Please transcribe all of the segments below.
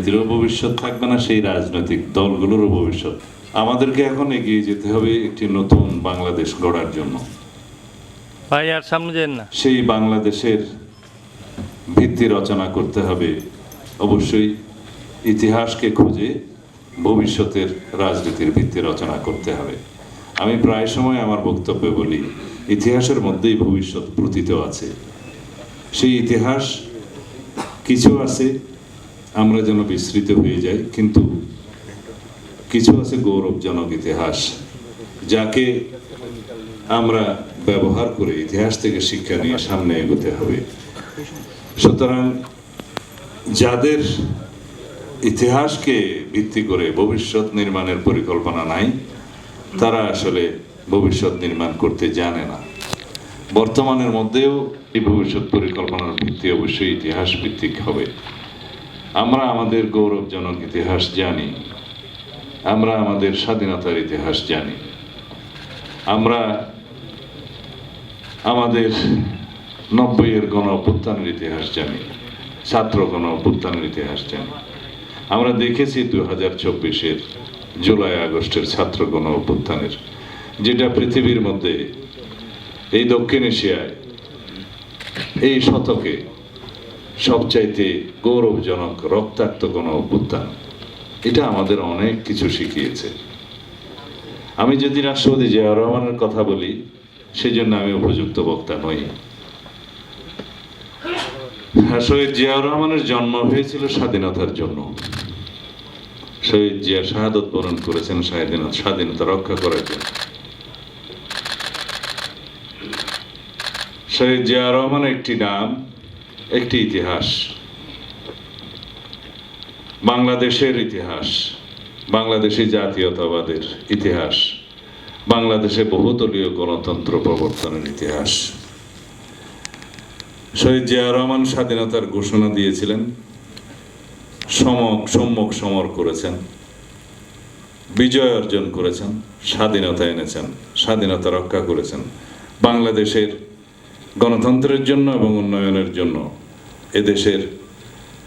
রাজনীতিরও ভবিষ্যৎ থাকবে না সেই রাজনৈতিক দলগুলোরও ভবিষ্যৎ। আমাদেরকে এখন এগিয়ে যেতে হবে একটি নতুন বাংলাদেশ গড়ার জন্য। ভাই আর সামনে না। সেই বাংলাদেশের ভিত্তি রচনা করতে হবে। অবশ্যই ইতিহাসকে খুঁজে ভবিষ্যতের রাজনীতির ভিত্তি রচনা করতে হবে। আমি প্রায় সময় আমার বক্তব্যে বলি ইতিহাসের মধ্যেই ভবিষ্যৎ প্রতীত আছে। সেই ইতিহাস কিছু আছে আমরা যেন বিস্মৃত হয়ে যাই, কিন্তু কিছু আছে গৌরবজনক ইতিহাস, যাকে আমরা ব্যবহার করে ইতিহাস থেকে শিক্ষা নিয়ে সামনে এগোতে হবে। সুতরাং যাদের ইতিহাসকে ভিত্তি করে ভবিষ্যৎ নির্মাণের পরিকল্পনা নাই, তারা আসলে ভবিষ্যৎ নির্মাণ করতে জানে না। বর্তমানের মধ্যেও এই ভবিষ্যৎ পরিকল্পনার ভিত্তি অবশ্যই ইতিহাস ভিত্তিক হবে। আমরা আমাদের গৌরবজনক ইতিহাস জানি। আমরা আমাদের স্বাধীনতার ইতিহাস জানি। আমরা আমাদের নব্বইয়ের গণ অভ্যুত্থানের ইতিহাস জানি। ছাত্র গণ অভ্যুত্থানের ইতিহাস জানি। আমরা দেখেছি দু হাজার চব্বিশের জুলাই আগস্টের ছাত্র গণ অভ্যুত্থানের যেটা পৃথিবীর মধ্যে এই দক্ষিণ এশিয়ায় এই শতকে সবচাইতে গৌরবজনক রক্তাক্ত গণ অভ্যুত্থান এটা আমাদের অনেক কিছু শিখিয়েছে। আমি যদি রাষ্ট্রপতি জিয়া রহমানের কথা বলি সেজন্য আমি উপযুক্ত বক্তা নই। হ্যাঁ, শহীদ জিয়াউর রহমানের জন্ম হয়েছিল স্বাধীনতার জন্য। শহীদ জিয়া শাহাদত বরণ করেছেন স্বাধীনতা স্বাধীনতা রক্ষা করার জন্য। শহীদ জিয়া রহমান একটি নাম একটি ইতিহাস। বাংলাদেশের ইতিহাস, বাংলাদেশি জাতীয়তাবাদের ইতিহাস, বাংলাদেশে বহুদলীয় গণতন্ত্র প্রবর্তনের ইতিহাস। শহীদ জিয়া রহমান স্বাধীনতার ঘোষণা দিয়েছিলেন, সমক সম্মুখ সমর করেছেন, বিজয় অর্জন করেছেন, স্বাধীনতা এনেছেন, স্বাধীনতা রক্ষা করেছেন, বাংলাদেশের গণতন্ত্রের জন্য এবং উন্নয়নের জন্য এদেশের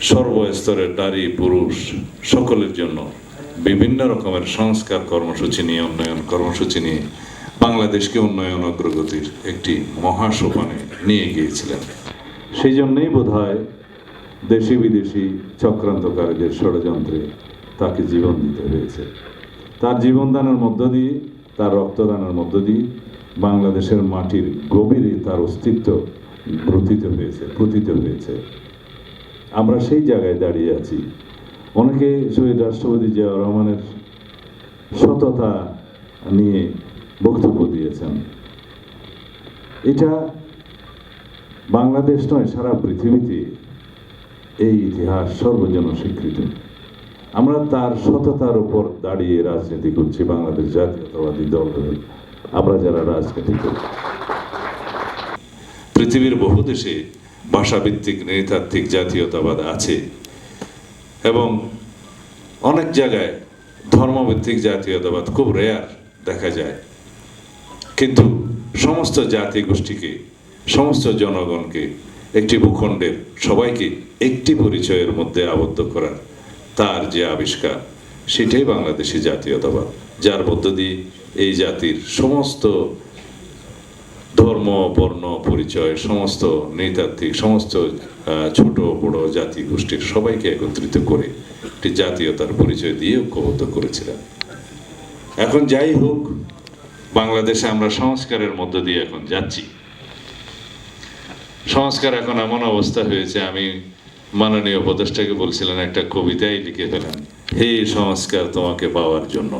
সর্বস্তরের নারী, পুরুষ সকলের জন্য বিভিন্ন রকমের সংস্কার কর্মসূচি নিয়ে, উন্নয়ন কর্মসূচি নিয়ে বাংলাদেশকে উন্নয়ন অগ্রগতির একটি মহাসোপানে নিয়ে গিয়েছিলেন। সেই জন্যই বোধ হয় দেশি বিদেশি চক্রান্তকারীদের ষড়যন্ত্রে তাকে জীবন দিতে হয়েছে। তার জীবনদানের মধ্য দিয়ে, তার রক্তদানের মধ্য দিয়ে বাংলাদেশের মাটির গভীরে তার অস্তিত্ব প্রতীত হয়েছে প্রতীত হয়েছে। আমরা সেই জায়গায় দাঁড়িয়ে আছি। অনেকে শহীদ রাষ্ট্রপতি জিয়া রহমানের সততা নিয়ে বক্তব্য দিয়েছেন। এটা বাংলাদেশ নয়, সারা পৃথিবীতে এই ইতিহাস সর্বজন স্বীকৃত আমরা তার সততার উপর দাঁড়িয়ে রাজনীতি করছি, বাংলাদেশ জাতীয়তাবাদী দল আমরা যারা রাজনীতি করি। পৃথিবীর বহু দেশে ভাষাভিত্তিক, নৃতাত্ত্বিক জাতীয়তাবাদ আছে এবং অনেক জায়গায় ধর্মভিত্তিক জাতীয়তাবাদ খুব রেয়ার দেখা যায়। কিন্তু সমস্ত জাতি গোষ্ঠীকে সমস্ত জনগণকে একটি ভূখণ্ডের সবাইকে একটি পরিচয়ের মধ্যে আবদ্ধ করার তার যে আবিষ্কার, সেটাই বাংলাদেশি জাতীয়তাবাদ। যার মধ্য দিয়ে এই জাতির সমস্ত ধর্ম, বর্ণ, পরিচয়, সমস্ত নৃতাত্ত্বিক, সমস্ত ছোট, বড় জাতি গোষ্ঠীর সবাইকে একত্রিত করে একটি জাতীয়তার পরিচয় দিয়ে ঐক্যবদ্ধ করেছিলেন। এখন যাই হোক, বাংলাদেশে আমরা সংস্কারের মধ্য দিয়ে এখন যাচ্ছি। সংস্কার এখন এমন অবস্থা হয়েছে, আমি মাননীয় উপদেষ্টাকে বলছিলেন, একটা কবিতাই লিখে ফেলেন, হে সংস্কার তোমাকে পাওয়ার জন্য।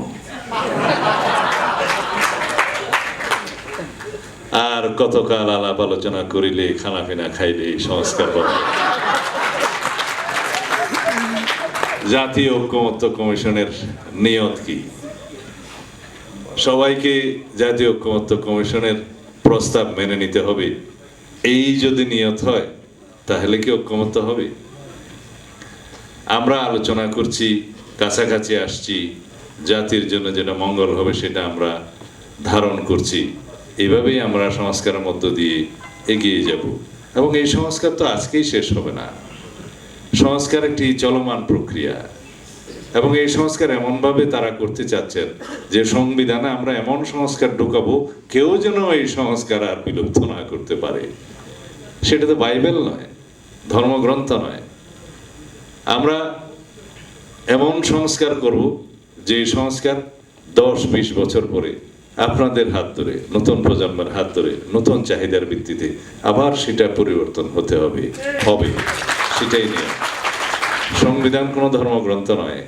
আর কতকাল আলাপ আলোচনা করিলে খানা পিনা খাইলে সংস্কার জাতীয় ঐক্যমত্য কমিশনের নিয়ত কি? সবাইকে জাতীয় ঐক্যমত্য কমিশনের প্রস্তাব মেনে নিতে হবে। এই যদি নিয়ত হয়, তাহলে কি ঐক্যমত্য হবে? আমরা আলোচনা করছি, কাছাকাছি আসছি, জাতির জন্য যেটা মঙ্গল হবে সেটা আমরা ধারণ করছি। এইভাবেই আমরা সংস্কারের মধ্য দিয়ে এগিয়ে যাব। এবং এই সংস্কার তো আজকেই শেষ হবে না। সংস্কার একটি চলমান প্রক্রিয়া। এবং এই সংস্কার এমনভাবে তারা করতে চাচ্ছেন যে সংবিধানে আমরা এমন সংস্কার ঢুকাবো, কেউ যেন এই সংস্কার আর বিলুপ্ত না করতে পারে। সেটা তো বাইবেল নয়, ধর্মগ্রন্থ নয়। আমরা এমন সংস্কার করব যে সংস্কার দশ বিশ বছর পরে আপনাদের হাত ধরে, নতুন প্রজন্মের হাত ধরে, নতুন চাহিদার ভিত্তিতে আবার সেটা পরিবর্তন হতে হবে। হবে। সেটাই নিয়ে সংবিধান কোনো ধর্মগ্রন্থ নয়।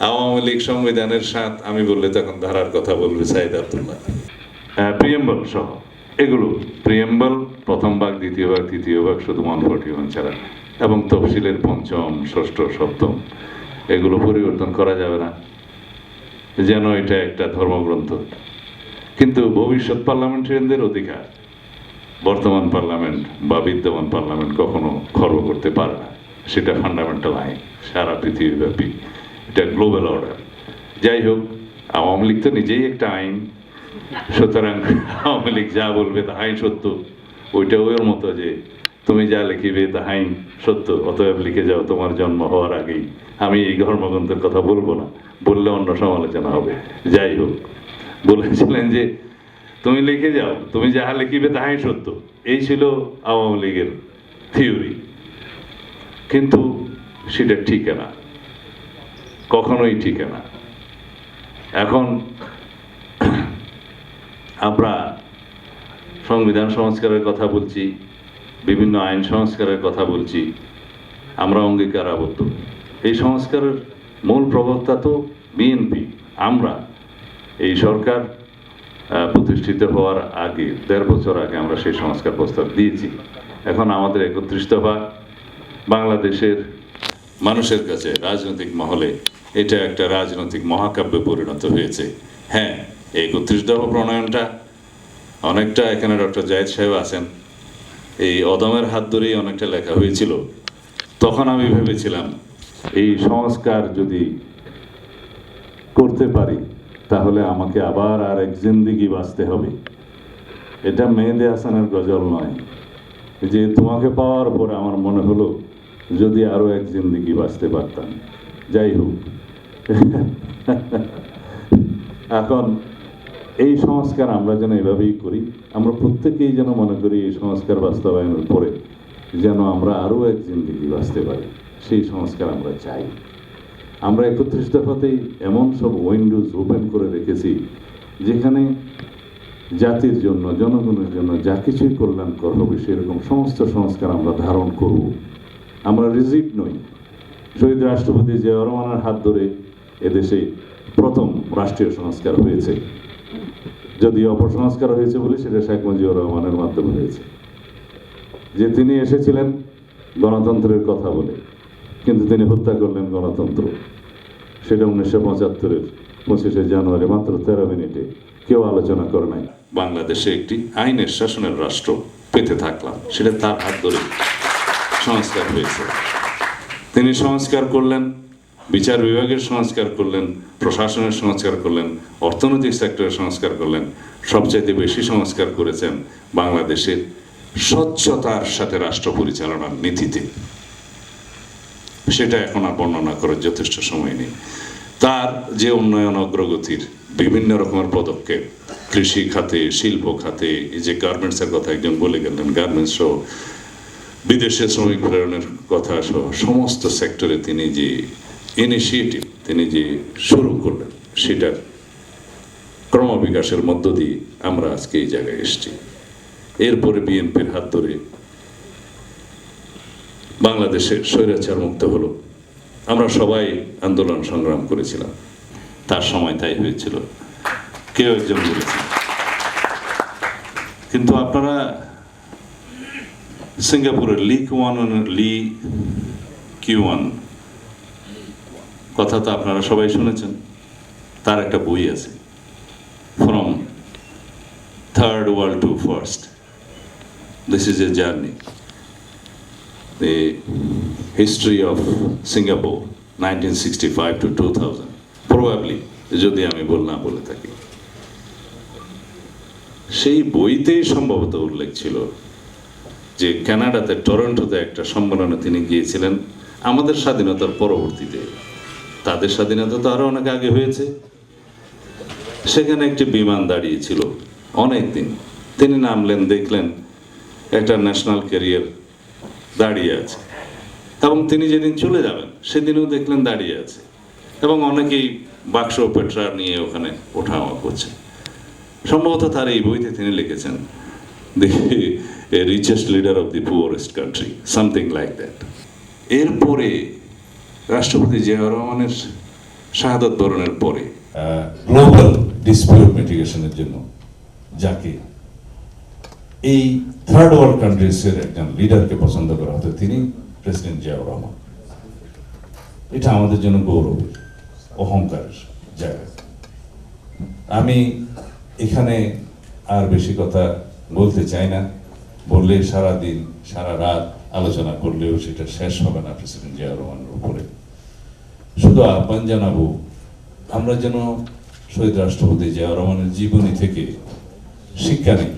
আওয়ামী লীগ সংবিধানের সাথ আমি বললে তখন ধারার কথা বলবে সাইদ আব্দুল্লাহ। প্রিয়েম্বল সহ। এগুলো প্রিয়েম্বল, প্রথম ভাগ, দ্বিতীয় ভাগ, তৃতীয় ভাগ, শুধু ওয়ান ছাড়া। এবং তফসিলের পঞ্চম, ষষ্ঠ, সপ্তম। এগুলো পরিবর্তন করা যাবে না। যেন এটা একটা ধর্মগ্রন্থ। কিন্তু ভবিষ্যৎ পার্লামেন্টারিয়ানদের অধিকার। বর্তমান পার্লামেন্ট বা বিদ্যমান পার্লামেন্ট কখনো খর্ব করতে পারে না। সেটা ফান্ডামেন্টাল আইন, সারা পৃথিবীব্যাপী। এটা গ্লোবাল অর্ডার যাই হোক, আওয়ামী লীগ তো নিজেই একটা আইন। সুতরাং আওয়ামী লীগ যা বলবে তাহাই সত্য। ওইটা ওর মতো যে, তুমি যা লিখিবে তাহাই সত্য। অতএব লিখে যাও, তোমার জন্ম হওয়ার আগেই। আমি এই ধর্মগ্রন্থের কথা বলব না। বললে অন্য সমালোচনা হবে। যাই হোক। বলেছিলেন যে, তুমি লিখে যাও, তুমি যাহা লিখিবে তাহাই সত্য। এই ছিল আওয়ামী লীগের থিওরি। কিন্তু সেটা ঠিক না কখনোই ঠিক না এখন আমরা সংবিধান সংস্কারের কথা বলছি, বিভিন্ন আইন সংস্কারের কথা বলছি, আমরা অঙ্গীকার আবদ্ধ এই সংস্কারের মূল প্রবক্তা তো বিএনপি, আমরা। এই সরকার প্রতিষ্ঠিত হওয়ার আগে, দেড় বছর আগে আমরা সেই সংস্কার প্রস্তাব দিয়েছি। এখন আমাদের একত্রিশ দফা বাংলাদেশের মানুষের কাছে রাজনৈতিক মহলে এটা একটা রাজনৈতিক মহাকাব্যে পরিণত হয়েছে। হ্যাঁ এই একত্রিশ দফা প্রণয়নটা অনেকটা এখানে ডক্টর জায়েদ সাহেব আছেন। এই অদমের হাত ধরেই অনেকটা লেখা হয়েছিল। তখন আমি ভেবেছিলাম, এই সংস্কার যদি করতে পারি তাহলে আমাকে আবার আর এক জিন্দিগি বাঁচতে হবে। এটা মেহেদে হাসানের গজল নয়। যে তোমাকে পাওয়ার পরে আমার মনে হলো যদি আরও এক জিন্দিগি বাঁচতে পারতাম। যাই হোক। এখন এই সংস্কার আমরা যেন এভাবেই করি, আমরা প্রত্যেকেই যেন মনে করি এই সংস্কার বাস্তবায়নের পরে যেন আমরা আরও এক জিন্দিগি বাঁচতে পারি। সেই সংস্কার আমরা চাই। আমরা একত্রিশ দফাতেই এমন সব উইন্ডোজ ওপেন করে রেখেছি, যেখানে জাতির জন্য, জনগণের জন্য যা কিছুই কল্যাণকর হবে সেরকম সমস্ত সংস্কার আমরা ধারণ করব। আমরা রিজিট নই। শহীদ রাষ্ট্রপতি জিয়া রহমানের হাত ধরে এদেশে প্রথম রাষ্ট্রীয় সংস্কার হয়েছে। যদি অপসংস্কার হয়েছে বলে সেটা শেখ মুজিবুর রহমানের মাধ্যমে হয়েছে। যে তিনি এসেছিলেন গণতন্ত্রের কথা বলে, কিন্তু তিনি হত্যা করলেন গণতন্ত্র। সেটা উনিশশো পঁচাত্তরের পঁচিশে জানুয়ারি, মাত্র তেরো মিনিটে। কেউ আলোচনা করে নাই। বাংলাদেশে একটি আইনের শাসনের রাষ্ট্র পেতে থাকলাম। সেটা তার হাত ধরে সংস্কার হয়েছে। তিনি সংস্কার করলেন, বিচার বিভাগের সংস্কার করলেন, প্রশাসনের সংস্কার করলেন, অর্থনৈতিক সেক্টরের সংস্কার করলেন। সবচাইতে বেশি সংস্কার করেছেন বাংলাদেশের স্বচ্ছতার সাথে রাষ্ট্র পরিচালনার নীতিতে। সেটা এখন আর বর্ণনা করার যথেষ্ট সময় নেই। তার যে উন্নয়ন অগ্রগতির বিভিন্ন রকমের পদক্ষেপ, কৃষি খাতে, শিল্প খাতে, এই যে গার্মেন্টসের কথা একজন বলে গেলেন গার্মেন্টস সহ বিদেশে শ্রমিক প্রেরণের কথা সহ সমস্ত সেক্টরে তিনি যে ইনিশিয়েটিভ তিনি যে শুরু করলেন, সেটার ক্রমবিকাশের মধ্য দিয়ে আমরা আজকে এই জায়গায় এসেছি। এরপরে বিএনপির হাত ধরে বাংলাদেশে স্বৈরাচার মুক্ত হলো। আমরা সবাই আন্দোলন সংগ্রাম করেছিলাম। তার সময় তাই হয়েছিল। কেউ একজন বলেছেন কিন্তু আপনারা সিঙ্গাপুরের লি কুয়ান, লি কিউয়ান কথা তো আপনারা সবাই শুনেছেন। তার একটা বই আছে। From third world to first this is a journey the history of Singapore 1965 to 2000 probably, যদি আমি বল না বলে থাকি। সেই বইতেই সম্ভবত উল্লেখ ছিল যে কানাডাতে টরন্টোতে একটা সম্মেলনে তিনি গিয়েছিলেন আমাদের স্বাধীনতার পরবর্তীতে। তাদের স্বাধীনতা তো আরও অনেক আগে হয়েছে। সেখানে একটি বিমান দাঁড়িয়েছিল অনেক দিন তিনি নামলেন, দেখলেন একটা ন্যাশনাল ক্যারিয়ার দাঁড়িয়ে আছে। এবং তিনি যেদিন চলে যাবেন, সেদিনও দেখলেন দাঁড়িয়ে আছে। এবং অনেকেই বাক্স পেট্রা নিয়ে ওখানে ওঠাওয়া করছে। সম্ভবত তার এই বইতে তিনি লিখেছেন the richest leader of the poorest country something like that এরপরে রাষ্ট্রপতি জিয়াউর রহমানের শাহাদত বরণের পরে গ্লোবাল ডিসপিউট মিটিগেশনের জন্য যাকে এই থার্ড ওয়ার্ল্ড কান্ট্রিজের একজন লিডারকে পছন্দ করা হতো, তিনি প্রেসিডেন্ট জিয়াউর রহমান। এটা আমাদের জন্য গৌরব অহংকারের জায়গা। আমি এখানে আর বেশি কথা বলতে চাই না। বললে সারা দিন, সারা রাত আলোচনা করলেও সেটা শেষ হবে না প্রেসিডেন্ট জিয়াউর রহমানের উপরে। শুধু আহ্বান জানাব, আমরা যেন শহীদ রাষ্ট্রপতি জিয়াউর রহমানের জীবনী থেকে শিক্ষা নিই।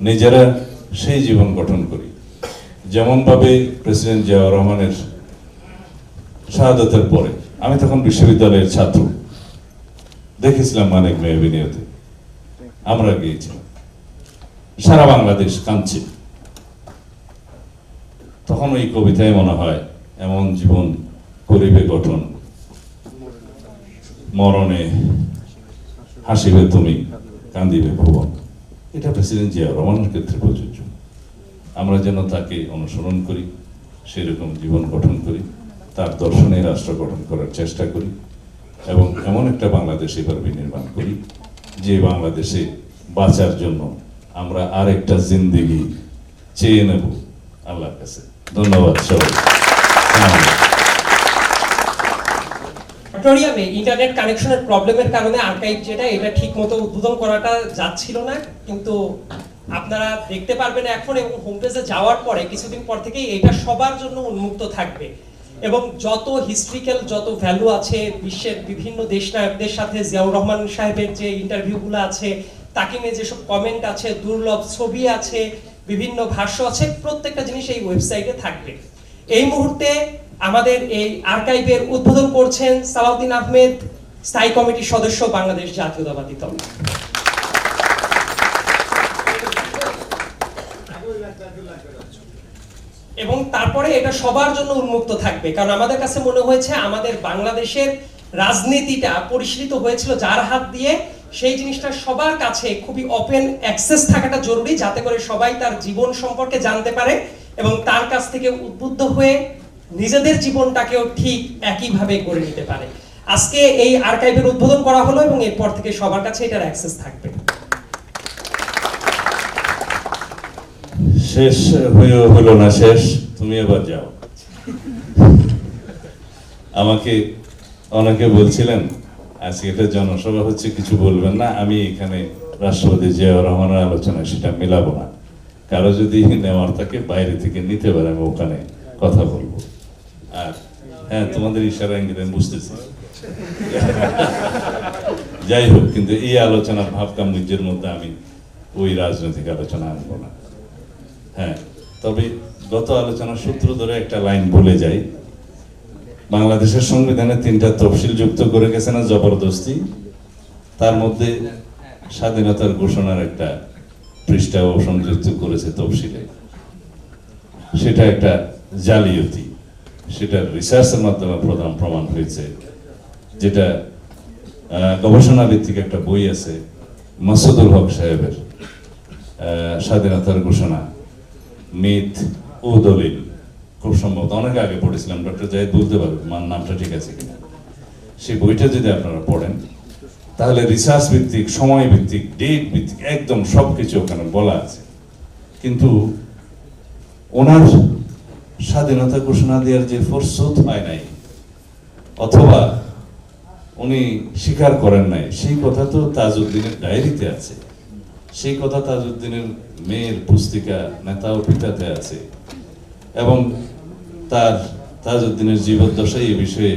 নিজেরা সেই জীবন গঠন করি। যেমনভাবে প্রেসিডেন্ট জিয়াউর রহমানের শাহাদতের পরে, আমি তখন বিশ্ববিদ্যালয়ের ছাত্র। দেখেছিলাম মানিক মেহবিনিয়তে আমরা গিয়েছিলাম সারা বাংলাদেশ কাঁদছে। তখন ওই কবিতায় মনে হয়, এমন জীবন করিবে গঠন। মরণে হাসিবে তুমি, কান্দিবে ভুবন। এটা প্রেসিডেন্ট জিয়া রহমানের ক্ষেত্রে প্রযোজ্য। আমরা যেন তাকে অনুসরণ করি, সেরকম জীবন গঠন করি, তার দর্শনে রাষ্ট্র গঠন করার চেষ্টা করি, এবং এমন একটা বাংলাদেশ এবার বিনির্মাণ করি, যে বাংলাদেশে বাঁচার জন্য আমরা আরেকটা জিন্দিগি চেয়ে নেব। আল্লাহর কাছে। ধন্যবাদ সবাই। অডিটোরিয়ামে ইন্টারনেট কানেকশনের প্রবলেমের কারণে আর্কাইভ যেটা, এটা ঠিক মতো উদ্বোধন করাটা যাচ্ছিল না, কিন্তু আপনারা দেখতে পারবেন এখন এবং হোম পেজে যাওয়ার পরে কিছুদিন পর থেকেই এটা সবার জন্য উন্মুক্ত থাকবে। এবং যত হিস্ট্রিক্যাল যত ভ্যালু আছে বিশ্বের বিভিন্ন দেশ নায়কদের সাথে জিয়াউর রহমান সাহেবের যে ইন্টারভিউগুলো আছে তাকিমে যেসব কমেন্ট আছে, দুর্লভ ছবি আছে, বিভিন্ন ভাষ্য আছে, প্রত্যেকটা জিনিস এই ওয়েবসাইটে থাকবে। এই মুহূর্তে আমাদের এই আর্কাইভের উদ্বোধন করছেন সালাউদ্দিন আহমেদ, স্থায়ী কমিটির সদস্য বাংলাদেশ জাতীয়তাবাদী দল। এবং তারপরে এটা সবার জন্য উন্মুক্ত থাকবে, কারণ আমাদের কাছে মনে হয়েছে আমাদের বাংলাদেশের রাজনীতিটা পরিচালিত হয়েছিল যার হাত দিয়ে সেই জিনিসটা সবার কাছে খুবই ওপেন অ্যাক্সেস থাকাটা জরুরি, যাতে করে সবাই তার জীবন সম্পর্কে জানতে পারে এবং তার কাছ থেকে উদ্বুদ্ধ হয়ে নিজেদের জীবনটাকেও ঠিক একইভাবে গড়ে নিতে পারে। আজকে এই আর্কাইভের উদ্বোধন করা হলো এবং এরপর থেকে সবার কাছে এটার অ্যাক্সেস থাকবে। শেষ হয়েও হলো না শেষ, তুমি এবার যাও। আমাকে অনেকে বলছিলেন, আজকে এটা জনসভা হচ্ছে, কিছু বলবেন না, আমি এখানে রাষ্ট্রপতি জিয়াউর রহমানের আলোচনা সেটা মেলাবো না। কারও যদি নেওয়ার থাকে, বাইরে থেকে নিতে পারে, আমি ওখানে কথা বলব। আর হ্যাঁ তোমাদের ইশারা ইঙ্গিত আমি বুঝতেছি। যাই হোক, কিন্তু এই আলোচনার ভাব নিজের মধ্যে আমি ওই রাজনৈতিক আলোচনা আনব না। হ্যাঁ তবে গত আলোচনার সূত্র ধরে একটা লাইন বলে যাই। বাংলাদেশের সংবিধানে তিনটা তফসিল যুক্ত করে গেছে না জবরদস্তি? তার মধ্যে স্বাধীনতার ঘোষণার একটা পৃষ্ঠাও সংযুক্ত করেছে তফসিলে। সেটা একটা জালিয়াতি। সেটা রিসার্চের মাধ্যমে প্রধান প্রমাণ হয়েছে, যেটা গবেষণা ভিত্তিক একটা বই আছে, মাসুদুল হক সাহেবের স্বাধীনতার ঘোষণা, মিথ ও দলিল। খুব সম্ভবত অনেক আগে পড়েছিলাম, ডক্টর জাহিদ বলতে পারবে মান নামটা ঠিক আছে কিনা। সেই বইটা যদি আপনারা পড়েন, তাহলে রিসার্চ ভিত্তিক, সময় ভিত্তিক ডেট ভিত্তিক, একদম সব কিছু ওখানে বলা আছে। কিন্তু ওনার স্বাধীনতা ঘোষণা দেওয়ার যে ফোরসুত হয় নাই, অথবা উনি স্বীকার করেন নাই, সেই কথা তো তাজউদ্দিনের ডায়েরিতে আছে। সেই কথা তাজউদ্দিনের মেয়ের পুস্তিকা নেতা ও পিতাতে আছে। এবং তার, তাজউদ্দিনের জীবদ্দশায় এই বিষয়ে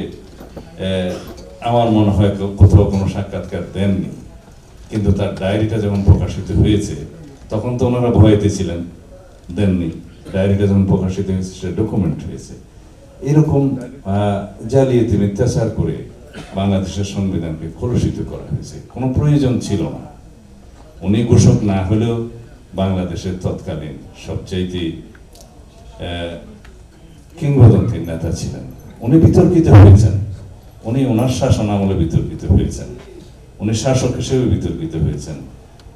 আমার মনে হয় কোথাও কোনো সাক্ষাৎকার দেননি। কিন্তু তার ডায়েরিটা যখন প্রকাশিত হয়েছে, তখন তো ওনারা ভয়তে ছিলেন, দেননি। ডায়েরিটা প্রকাশিত হয়েছে, সেটা ডকুমেন্ট হয়েছে। এরকম জালিয়াতি, মিথ্যাচার করে বাংলাদেশের সংবিধানকে কলুষিত করা হয়েছে। কোনো প্রয়োজন ছিল না। উনি ঘোষক না হলেও বাংলাদেশের তৎকালীন সবচাইতে কিংবদন্তির নেতা ছিলেন। উনি বিতর্কিত হয়েছেন। উনি ওনার শাসন আমলে বিতর্কিত হয়েছেন। উনি শাসক হিসেবে বিতর্কিত হয়েছেন।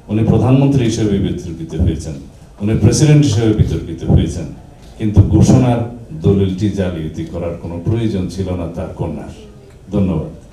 উনি প্রধানমন্ত্রী হিসেবে বিতর্কিত হয়েছেন। উনি প্রেসিডেন্ট হিসেবে বিতর্কিত হয়েছেন। কিন্তু ঘোষণার দলিলটি জালিয়াতি করার কোনো প্রয়োজন ছিল না, তার কন্যার। ধন্যবাদ।